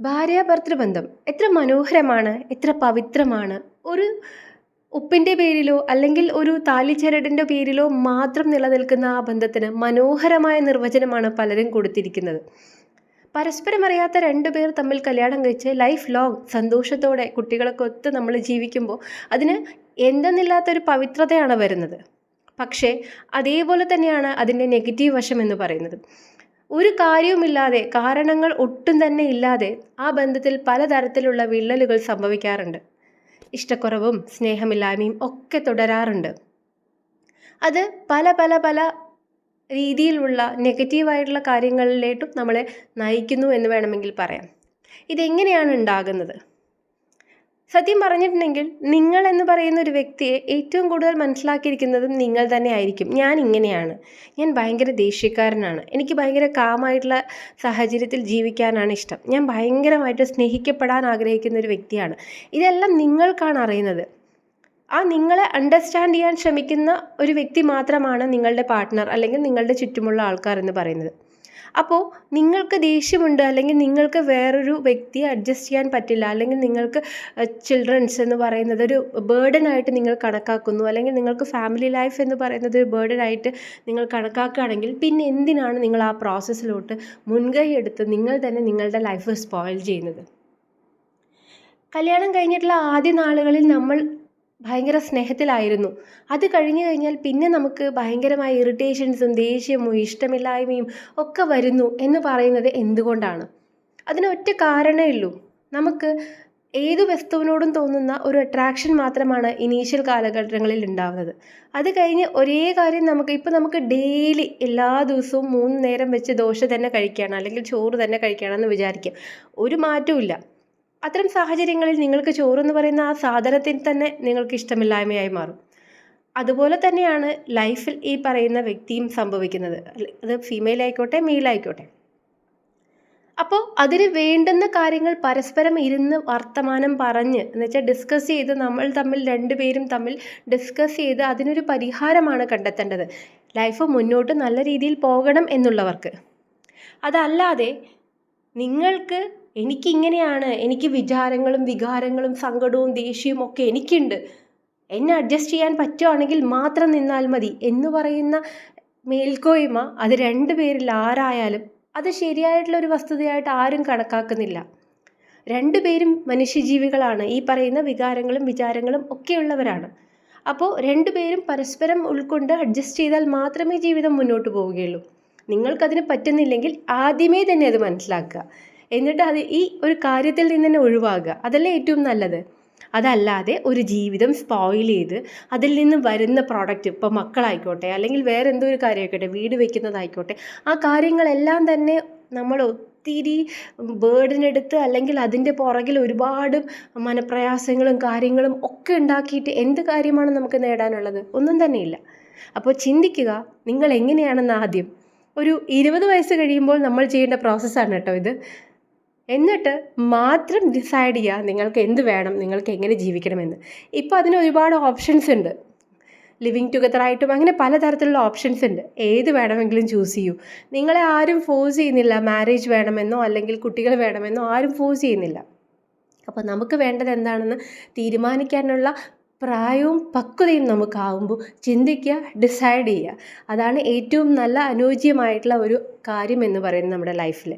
ഭാര്യാഭർതൃബന്ധം എത്ര മനോഹരമാണ് എത്ര പവിത്രമാണ്. ഒരു ഉപ്പിന്റെ പേരിലോ അല്ലെങ്കിൽ ഒരു താലിച്ചരടിന്റെ പേരിലോ മാത്രം നിലനിൽക്കുന്ന ആ ബന്ധത്തിന് മനോഹരമായ നിർവചനമാണ് പലരും കൊടുത്തിരിക്കുന്നത്. പരസ്പരം അറിയാത്ത രണ്ട് പേർ തമ്മിൽ കല്യാണം കഴിച്ച് ലൈഫ് ലോങ് സന്തോഷത്തോടെ കുട്ടികളൊക്കെ ഒത്ത് നമ്മൾ ജീവിക്കുമ്പോൾ അതിന് എന്തെന്നില്ലാത്തൊരു പവിത്രതയാണ് വരുന്നത്. പക്ഷേ അതേപോലെ തന്നെയാണ് അതിന്റെ നെഗറ്റീവ് വശം എന്ന് പറയുന്നത്. ഒരു കാര്യവുമില്ലാതെ കാരണങ്ങൾ ഒട്ടും തന്നെ ഇല്ലാതെ ആ ബന്ധത്തിൽ പലതരത്തിലുള്ള വിള്ളലുകൾ സംഭവിക്കാറുണ്ട്. ഇഷ്ടക്കുറവും സ്നേഹമില്ലായ്മയും ഒക്കെ തുടരാറുണ്ട്. അത് പല പല പല രീതിയിലുള്ള നെഗറ്റീവായിട്ടുള്ള കാര്യങ്ങളിലേട്ടും നമ്മളെ നയിക്കുന്നു എന്ന് വേണമെങ്കിൽ പറയാം. ഇതെങ്ങനെയാണ് ഉണ്ടാകുന്നത്? സത്യം പറഞ്ഞിട്ടുണ്ടെങ്കിൽ നിങ്ങൾ എന്ന് പറയുന്ന ഒരു വ്യക്തിയെ ഏറ്റവും കൂടുതൽ മനസ്സിലാക്കിയിരിക്കുന്നതും നിങ്ങൾ തന്നെ ആയിരിക്കും. ഞാൻ ഇങ്ങനെയാണ്. ഞാൻ ഭയങ്കര ദേഷ്യക്കാരനാണ്. എനിക്ക് ഭയങ്കര കാമായിട്ടുള്ള സാഹചര്യത്തിൽ ജീവിക്കാനാണ് ഇഷ്ടം. ഞാൻ ഭയങ്കരമായിട്ട് സ്നേഹിക്കപ്പെടാൻ ആഗ്രഹിക്കുന്ന ഒരു വ്യക്തിയാണ്. ഇതെല്ലാം നിങ്ങൾക്കാണ് അറിയുന്നത്. ആ നിങ്ങളെ അണ്ടർസ്റ്റാൻഡ് ചെയ്യാൻ ശ്രമിക്കുന്ന ഒരു വ്യക്തി മാത്രമാണ് നിങ്ങളുടെ പാർട്ട്ണർ അല്ലെങ്കിൽ നിങ്ങളുടെ ചുറ്റുമുള്ള ആൾക്കാർ എന്ന് പറയുന്നത്. അപ്പോൾ നിങ്ങൾക്ക് ദേഷ്യമുണ്ട് അല്ലെങ്കിൽ നിങ്ങൾക്ക് വേറൊരു വ്യക്തിയെ അഡ്ജസ്റ്റ് ചെയ്യാൻ പറ്റില്ല അല്ലെങ്കിൽ നിങ്ങൾക്ക് ചിൽഡ്രൻസ് എന്ന് പറയുന്നത് ഒരു ബേർഡൻ ആയിട്ട് നിങ്ങൾ കണക്കാക്കുന്നു അല്ലെങ്കിൽ നിങ്ങൾക്ക് ഫാമിലി ലൈഫ് എന്ന് പറയുന്നത് ഒരു ബേർഡൻ ആയിട്ട് നിങ്ങൾ കണക്കാക്കുകയാണെങ്കിൽ പിന്നെ എന്തിനാണ് നിങ്ങൾ ആ പ്രോസസ്സിലോട്ട് മുൻകൈ എടുത്ത് നിങ്ങൾ തന്നെ നിങ്ങളുടെ ലൈഫ് സ്പോയിൽ ചെയ്യുന്നത്? കല്യാണം കഴിഞ്ഞിട്ടുള്ള ആദ്യ നാളുകളിൽ നമ്മൾ ഭയങ്കര സ്നേഹത്തിലായിരുന്നു. അത് കഴിഞ്ഞു കഴിഞ്ഞാൽ പിന്നെ നമുക്ക് ഭയങ്കരമായ ഇറിറ്റേഷൻസും ദേഷ്യവും ഇഷ്ടമില്ലായ്മയും ഒക്കെ വരുന്നു എന്ന് പറയുന്നത് എന്തുകൊണ്ടാണ്? അതിനൊറ്റ കാരണമേ ഉള്ളൂ. നമുക്ക് ഏത് വസ്തുവിനോടും തോന്നുന്ന ഒരു അട്രാക്ഷൻ മാത്രമാണ് ഇനീഷ്യൽ കാലഘട്ടങ്ങളിൽ ഉണ്ടാവുന്നത്. അത് കഴിഞ്ഞ് ഒരേ കാര്യം നമുക്ക് ഇപ്പോൾ നമുക്ക് ഡെയിലി എല്ലാ ദിവസവും മൂന്ന് നേരം വെച്ച് ദോശ തന്നെ കഴിക്കുകയാണ് അല്ലെങ്കിൽ ചോറ് തന്നെ കഴിക്കുകയാണെന്ന് വിചാരിക്കുക. ഒരു മാറ്റവും അത്തരം സാഹചര്യങ്ങളിൽ നിങ്ങൾക്ക് ചോറെന്ന് പറയുന്ന ആ സാധനത്തിന് തന്നെ നിങ്ങൾക്ക് ഇഷ്ടമില്ലായ്മയായി മാറും. അതുപോലെ തന്നെയാണ് ലൈഫിൽ ഈ പറയുന്ന വ്യക്തിയും സംഭവിക്കുന്നത്. അത് ഫീമെയിൽ ആയിക്കോട്ടെ മെയിൽ ആയിക്കോട്ടെ. അപ്പോൾ അതിന് വേണ്ടുന്ന കാര്യങ്ങൾ പരസ്പരം ഇരുന്ന് വർത്തമാനം പറഞ്ഞ് എന്നുവെച്ചാൽ ഡിസ്കസ് ചെയ്ത് നമ്മൾ തമ്മിൽ രണ്ടുപേരും തമ്മിൽ ഡിസ്കസ് ചെയ്ത് അതിനൊരു പരിഹാരമാണ് കണ്ടെത്തേണ്ടത്. ലൈഫ് മുന്നോട്ട് നല്ല രീതിയിൽ പോകണം എന്നുള്ളവർക്ക്. അതല്ലാതെ നിങ്ങൾക്ക് എനിക്കിങ്ങനെയാണ്. എനിക്ക് വിചാരങ്ങളും വികാരങ്ങളും സങ്കടവും ദേഷ്യവും ഒക്കെ എനിക്കുണ്ട്. എന്നെ അഡ്ജസ്റ്റ് ചെയ്യാൻ പറ്റുവാണെങ്കിൽ മാത്രം നിന്നാൽ മതി എന്ന് പറയുന്ന മേൽക്കോയ്മ അത് രണ്ടു പേരിൽ ആരായാലും അത് ശരിയായിട്ടുള്ള ഒരു വസ്തുതയായിട്ട് ആരും കണക്കാക്കുന്നില്ല. രണ്ടുപേരും മനുഷ്യജീവികളാണ്. ഈ പറയുന്ന വികാരങ്ങളും വിചാരങ്ങളും ഒക്കെയുള്ളവരാണ്. അപ്പോൾ രണ്ടുപേരും പരസ്പരം ഉൾക്കൊണ്ട് അഡ്ജസ്റ്റ് ചെയ്താൽ മാത്രമേ ജീവിതം മുന്നോട്ട് പോവുകയുള്ളൂ. നിങ്ങൾക്കതിന് പറ്റുന്നില്ലെങ്കിൽ ആദ്യമേ തന്നെ അത് മനസ്സിലാക്കുക. എന്നിട്ട് അത് ഈ ഒരു കാര്യത്തിൽ നിന്ന് തന്നെ ഒഴിവാകുക അതല്ലേ ഏറ്റവും നല്ലത്. അതല്ലാതെ ഒരു ജീവിതം സ്പോയിൽ ചെയ്ത് അതിൽ നിന്ന് വരുന്ന പ്രോഡക്റ്റ് ഇപ്പോൾ മക്കളായിക്കോട്ടെ അല്ലെങ്കിൽ വേറെ എന്തോ ഒരു കാര്യമായിക്കോട്ടെ വീട് വെക്കുന്നതായിക്കോട്ടെ ആ കാര്യങ്ങളെല്ലാം തന്നെ നമ്മൾ ഒത്തിരി ബേർഡിനെടുത്ത് അല്ലെങ്കിൽ അതിന്റെ പുറകിൽ ഒരുപാട് മനപ്രയാസങ്ങളും കാര്യങ്ങളും ഒക്കെ ഉണ്ടാക്കിയിട്ട് എന്ത് കാര്യമാണ് നമുക്ക് നേടാനുള്ളത്? ഒന്നും തന്നെയില്ല അപ്പോൾ ചിന്തിക്കുക നിങ്ങൾ എങ്ങനെയാണെന്ന് ആദ്യം. ഒരു ഇരുപത് വയസ്സ് കഴിയുമ്പോൾ നമ്മൾ ചെയ്യേണ്ട പ്രോസസ്സാണ് കേട്ടോ ഇത്. എന്നിട്ട് മാത്രം ഡിസൈഡ് ചെയ്യുക നിങ്ങൾക്ക് എന്ത് വേണം നിങ്ങൾക്ക് എങ്ങനെ ജീവിക്കണമെന്ന്. ഇപ്പോൾ അതിന് ഒരുപാട് ഓപ്ഷൻസ് ഉണ്ട്. ലിവിങ് ടുഗദർ ആയിട്ടും അങ്ങനെ പലതരത്തിലുള്ള ഓപ്ഷൻസ് ഉണ്ട്. ഏത് വേണമെങ്കിലും ചൂസ് ചെയ്യൂ. നിങ്ങളെ ആരും ഫോഴ്സ് ചെയ്യുന്നില്ല മാരേജ് വേണമെന്നോ അല്ലെങ്കിൽ കുട്ടികൾ വേണമെന്നോ ആരും ഫോഴ്സ് ചെയ്യുന്നില്ല. അപ്പോൾ നമുക്ക് വേണ്ടത് എന്താണെന്ന് തീരുമാനിക്കാനുള്ള പ്രായവും പക്വതയും നമുക്കാവുമ്പോൾ ചിന്തിക്കുക ഡിസൈഡ് ചെയ്യുക. അതാണ് ഏറ്റവും നല്ല അനുയോജ്യമായിട്ടുള്ള ഒരു കാര്യം എന്ന് പറയുന്നത് നമ്മുടെ ലൈഫിൽ